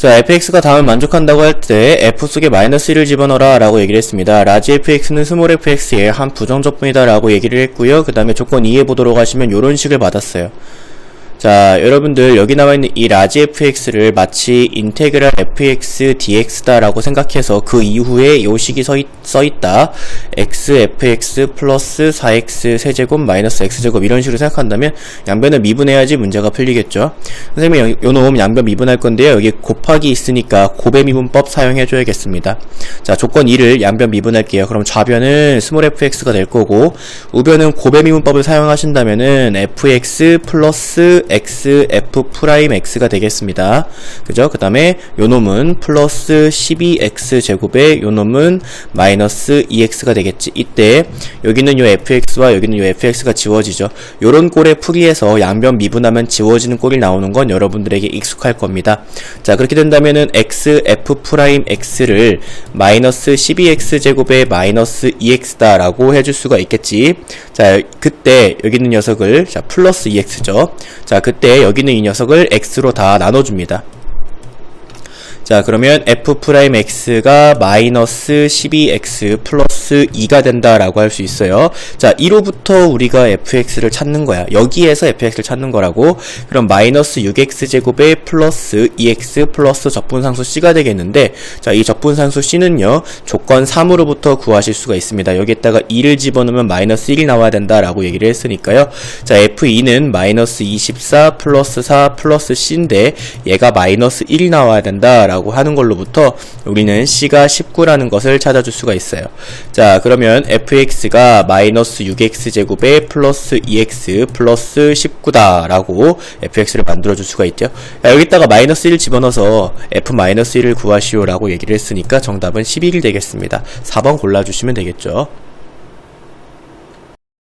자, fx가 다음을 만족한다고 할 때 f 속에 마이너스 1을 집어넣어라 라고 얘기를 했습니다. 라지 fx는 스몰 fx의 한 부정적분이다 라고 얘기를 했고요. 그 다음에 조건 2에 보도록 하시면 이런 식을 받았어요. 자, 여러분들 여기 나와 있는 이 라지 fx를 마치 인테그랄 fx dx다 라고 생각해서 그 이후에 요 식이 서, 있, 써 있다. X fx 플러스 4x 세제곱 마이너스 x제곱 이런 식으로 생각한다면 양변을 미분해야지 문제가 풀리겠죠. 선생님이 요- 요놈 양변 미분할 건데요. 여기 곱하기 있으니까 곱의 미분법 사용해 줘야겠습니다. 자, 조건 2를 양변 미분할게요. 그럼 좌변은 스몰 fx가 될 거고 우변은 곱의 미분법을 사용하신다면은 fx 플러스 x f 프라임 x가 되겠습니다. 그죠? 그 다음에 요 놈은 플러스 12x 제곱에 요 놈은 마이너스 2x가 되겠 지. 이때 여기는 요 fx와 여기는 요 fx가 지워지죠. 요런 꼴의 풀이에서 양변 미분하면 지워지는 꼴이 나오는 건 여러분들에게 익숙할 겁니다. 자, 그렇게 된다면은 x f 프라임 x를 마이너스 12x 제곱에 마이너스 2x다 라고 해줄 수가 있겠지. 자, 그때 여기 있는 녀석을 자, 플러스 2x죠. 자, 그때 여기 있는 이 녀석을 x로 다 나눠줍니다. 자 그러면 f 프라임 x가 마이너스 12x 플러스 2가 된다라고 할 수 있어요. 자 1호부터 우리가 fx를 찾는 거야. 여기에서 fx를 찾는 거라고. 그럼 마이너스 6x 제곱에 플러스 2x 플러스 적분상수 c가 되겠는데 자 이 적분상수 c는요 조건 3으로부터 구하실 수가 있습니다. 여기에다가 2를 집어넣으면 마이너스 1이 나와야 된다라고 얘기를 했으니까요. 자 f2는 마이너스 24 플러스 4 플러스 c인데 얘가 마이너스 1이 나와야 된다라고 하는 걸로부터 우리는 c가 19라는 것을 찾아줄 수가 있어요. 자 그러면 fx가 마이너스 6x 제곱에 플러스 2x 플러스 19다 라고 fx를 만들어줄 수가 있죠. 자, 여기다가 마이너스 1 집어넣어서 f 마이너스 1을 구하시오 라고 얘기를 했으니까 정답은 11이 되겠습니다. 4번 골라주시면 되겠죠.